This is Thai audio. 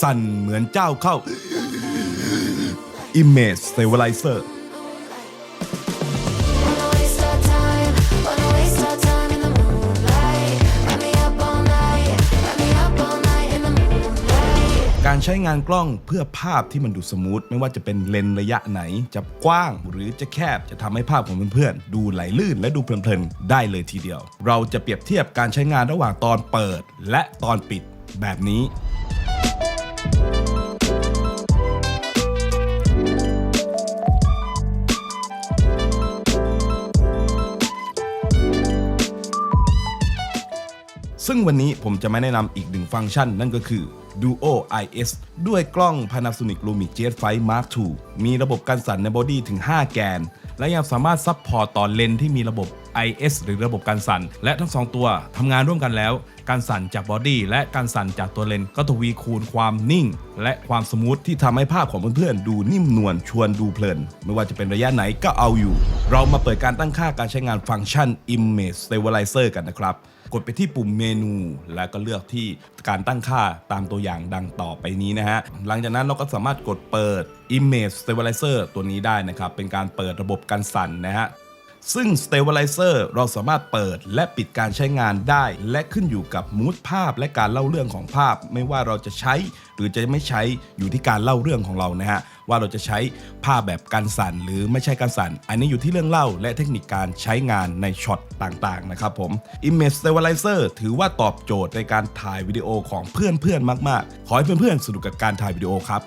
สั่นเหมือนเจ้าเข้า Image Stabilizer การใช้งานกล้องเพื่อภาพที่มันดูสมูทไม่ว่าจะเป็นเลนส์ระยะไหน จะกว้างหรือจะแคบจะทำให้ภาพของเพื่อนๆ ดูไหลลื่นและดูเพลินๆ ได้เลยทีเดียว เราจะเปรียบเทียบการใช้งานระหว่างตอนเปิด และตอนปิดแบบนี้ ซึ่งวันนี้ผมจะมาแนะนำอีกหนึ่งฟังก์ชันนั่นก็คือ Duo IS ด้วยกล้อง Panasonic Lumix J5 Mark II มีระบบการสั่นในบอดี้ถึง 5 แกน และยังสามารถซับพอร์ตต่อเลนส์ที่มีระบบ IS หรือระบบการสั่น และทั้งสองตัวทำงานร่วมกันแล้ว การสั่นจากบอดี้และการสั่นจากตัวเลนส์ก็ทวีคูณความนิ่ง และความสมูทที่ทำให้ภาพของเพื่อนๆดูนิ่มนวลชวนดูเพลิน ไม่ว่าจะเป็นระยะไหนก็เอาอยู่ เรามาเปิดการตั้งค่าการใช้งานฟังก์ชัน Image Stabilizer กันนะครับกดไปที่ปุ่มเมนู แล้วก็เลือกที่การตั้งค่าตามตัวอย่างดังต่อไปนี้นะฮะ หลังจากนั้นเราก็สามารถกดเปิด Image Stabilizer ตัวนี้ได้นะครับ เป็นการเปิดระบบการสั่นนะฮะ ซึ่ง Stabilizer เราสามารถเปิดและปิดการใช้งานได้ และขึ้นอยู่กับมูดภาพและการเล่าเรื่องของภาพ ไม่ว่าเราจะใช้หรือจะไม่ใช้อยู่ที่การเล่าเรื่องของเรานะฮะว่าเราจะใช้ภาพแบบการสั่นหรือไม่ใช่การสั่น อันนี้อยู่ที่เรื่องเล่าและเทคนิคการใช้งานในช็อตต่างๆนะครับผม Image Stabilizer ถือว่าตอบโจทย์ในการถ่ายวิดีโอของเพื่อนๆมาก ๆ ขอให้เพื่อนๆสนุกกับการถ่ายวิดีโอครับ